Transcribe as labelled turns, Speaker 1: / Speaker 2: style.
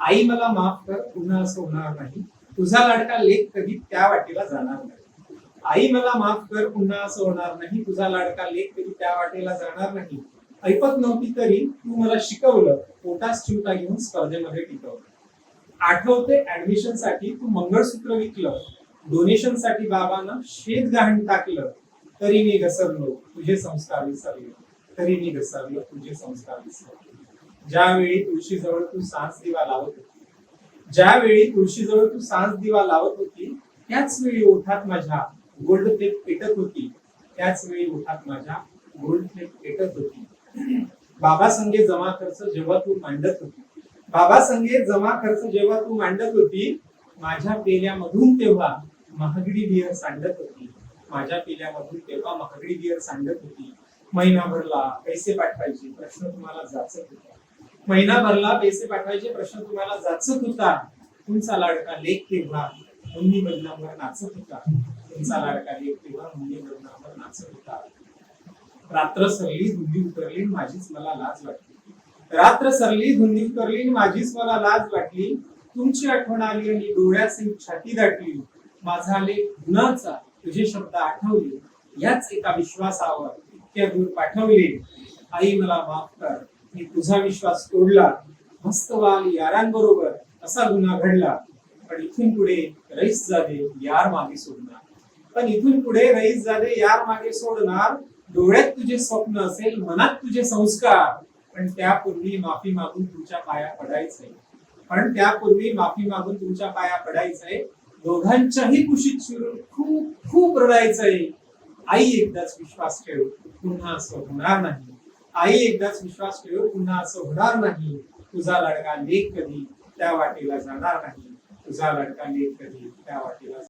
Speaker 1: आई मला माफ कर पुन्हा असं होणार नाही. तुझा लाडका लेख कधी त्या वाटेला जाणार नाही. आई मला माफ कर पुन्हा असं होणार नाही. तुझा लाडका लेख कधी त्या वाटेला जाणार नाही. ऐपत नव्हती तरी तू मला शिकवलं पोटास चिवटा घेऊन स्पर्धेमध्ये टिकवलं. आठवते ऍडमिशनसाठी तू मंगळसूत्र विकलं. डोनेशनसाठी बाबांना शेत गहाण टाकलं. तरी मी घसरलो तुझे संस्कार विसरले. तरी मी घसरलो तुझे संस्कार विसरले. ज्यावेळी तुळशीजवळ तू सांस दिवा लावत होती ज्यावेळी तुळशीजवळ तू सांस दिवा लावत होती त्याच वेळी ओठात माझ्या गोल्ड प्लेट पेटत होती त्याच वेळी ओठात माझ्या गोल्ड प्लेट पेटत होती. बाबा संगे जमा खर्च जेव्हा तू मांडत होती बाबा संगे जमा खर्च जेव्हा तू मांडत होती माझ्या पेल्यामधून तेव्हा महागडी बियर सांडत होती माझ्या पेल्यामधून तेव्हा महागडी बियर सांडत होती. महिनाभरला पैसे पाठवायचे प्रश्न तुम्हाला जाचत होता. महिनाभरला पैसे पाठवायचे प्रश्न तुम्हाला जाचत होता. तुमचा लाडका लेख तेव्हा मुन्नी बदनामवर नाचत होता. तुमचा लाडका लेख तेव्हा मुन्नी बदनामवर नाचत होता. रात्र सरली धुंदी उतरली माझीच मला लाज वाटली. रात्र सरली धुंदी उतरली माझीच मला लाज वाटली. तुमची आठवण आली आणि डोळ्याची छाती दाटली. माझा लेख गुणाचा तुझे शब्द आठवले. याच एका विश्वासावर इतक्या दूर पाठवले. आई मला माफ कर. मी तुझा विश्वास तोडला हस्तवाल यारांबरोबर असा गुन्हा घडला. पण इथून पुढे रईस जादे यार मागे सोडणार. पण इथून पुढे रईस जादे यार मागे सोडणार डोळ्यात तुझे स्वप्न असेल मनात तुझे संस्कार पण त्यापूर्वी माफी मागून तुमच्या पाया पडायचंय. पण त्यापूर्वी माफी मागून तुमच्या पाया पडायचंय. दोघांच्याही कुशीत शिरून खूप खूप रडायचंय. आई एकदाच विश्वास ठेव पुन्हा असं होणार नाही. आई एकदाच विश्वास ठेव पुन्हा असं होणार नाही. तुझा लडका लेख कधी त्या वाटेला जाणार नाही. तुझा लडका लेख कधी त्या वाटेला